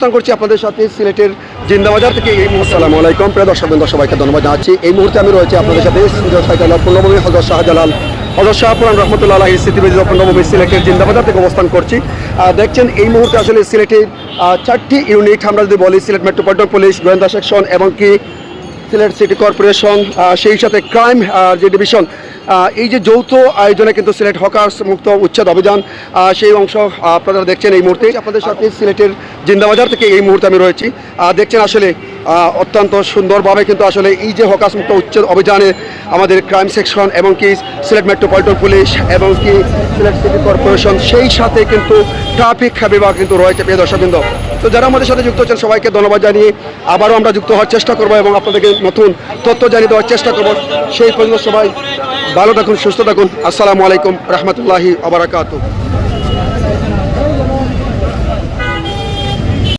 অবস্থান করছি আপনাদের সাথে সিলেটের জিন্দাবাজার থেকে। এই মুহূর্তে আসসালামু আলাইকুম। প্রিয় দর্শক বৃন্দ, সবাইকে ধন্যবাদ জানাচ্ছি। এই মুহূর্তে আমি রয়েছি আপনাদের সাথে পূর্ণভূমি, হজরত শাহজালাল, হজরত শাহপুরান রহমতুল্লাহ স্মৃতিবেদিত পূর্ণভূমি, সিলেটের জিন্দাবাজার থেকে অবস্থান করছি। দেখছেন, এই মুহূর্তে আসলে সিলেটের চারটি ইউনিট, আমরা যদি বলি, সিলেট মেট্রোপলিটন পুলিশ, গোয়েন্দা সেকশন এবং কি সিলেট সিটি কর্পোরেশন সেই সাথে ক্রাইম যে ডিভিশন এই যে যৌথ আয়োজনে কিন্তু সিলেট হকার্স মুক্ত উচ্ছেদ অভিযান সেই অংশ আপনারা দেখছেন এই মুহূর্তে। আপনাদের সাথে সিলেটের জিন্দাবাজার থেকে এই মুহূর্তে আমি রয়েছি। দেখছেন আসলে অত্যন্ত সুন্দরভাবে কিন্তু আসলে এই যে হকার্স মুক্ত উচ্ছেদ অভিযানে আমাদের ক্রাইম সেকশন এবং কি সিলেট মেট্রোপলিটন পুলিশ এবং কি সিলেট সিটি কর্পোরেশন, সেই সাথে কিন্তু ট্রাফিক বিভাগ কিন্তু রয়েছে, প্রিয় দর্শকবৃন্দ। তো যারা আমাদের সাথে যুক্ত হচ্ছেন সবাইকে ধন্যবাদ জানিয়ে আবারও আমরা যুক্ত হওয়ার চেষ্টা করব এবং আপনাদেরকে নতুন তথ্য জানিয়ে দেওয়ার চেষ্টা করব। সেই পর্যন্ত সবাই ভালো থাকুন, সুস্থ থাকুন। আসসালামু আলাইকুম, রহমতুল্লাহি আবরাকাতু